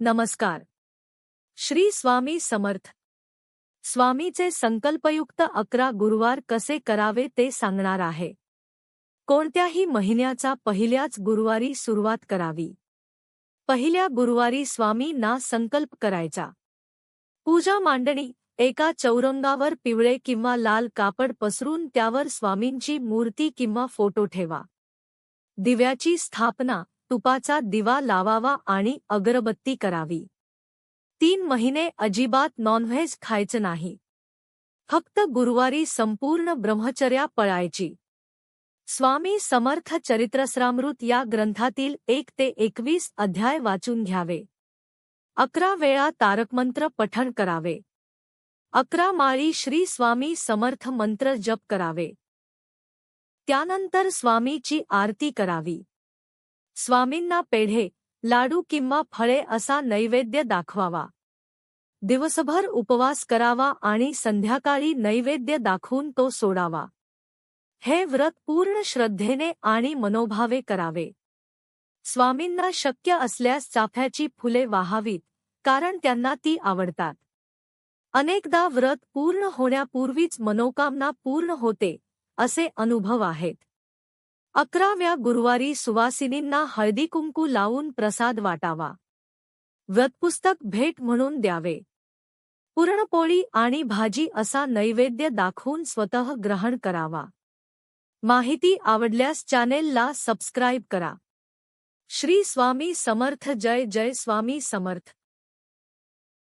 नमस्कार. श्री स्वामी समर्थ. स्वामीचे संकल्पयुक्त अकरा गुरुवार कसे करावे ते सांगणार आहे. कोणत्याही महिन्याचा पहिल्याच गुरुवारी सुरुवात करावी. पहिल्या गुरुवारी स्वामी ना संकल्प करायचा. पूजा मांडणी एका चौरंगावर पिवळे किंवा लाल कापड पसरून त्यावर स्वामींची मूर्ती किंवा फोटो ठेवा. दिव्याची स्थापना तुपाचा दिवा लावावा आणि अगरबत्ती करावी. तीन महिने अजिबात नॉनव्हेज खायचं नाही. फक्त गुरुवारी संपूर्ण ब्रह्मचर्या पळायची. स्वामी समर्थ चरित्रस्रामृत या ग्रंथातील एक ते एकवीस अध्याय वाचून घ्यावे. अकरा वेळा तारकमंत्र पठण करावे. अकरा माळी श्री स्वामी समर्थ मंत्र जप करावे. त्यानंतर स्वामीची आरती करावी. स्वामींना पेढे लाडू किंवा फळे असा नैवेद्य दाखवावा. दिवसभर उपवास करावा आणि संध्याकाळी नैवेद्य दाखवून तो सोडावा. हे व्रत पूर्ण श्रद्धेने आणि मनोभावे करावे. स्वामींना शक्य असल्यास चाफ्याची फुले वाहावीत कारण त्यांना ती आवडतात. अनेकदा व्रत पूर्ण होण्यापूर्वीच मनोकामना पूर्ण होते असे अनुभव आहेत. अकराव्या गुरुवारी सुवासिनींना हळदी कुंकू लावून प्रसाद वाटावा. व्रतपुस्तक भेट म्हणून द्यावे. पुरणपोळी आणि भाजी असा नैवेद्य दाखवून स्वतः ग्रहण करावा. माहिती आवडल्यास चॅनेलला सबस्क्राईब करा. श्री स्वामी समर्थ जय जय स्वामी समर्थ.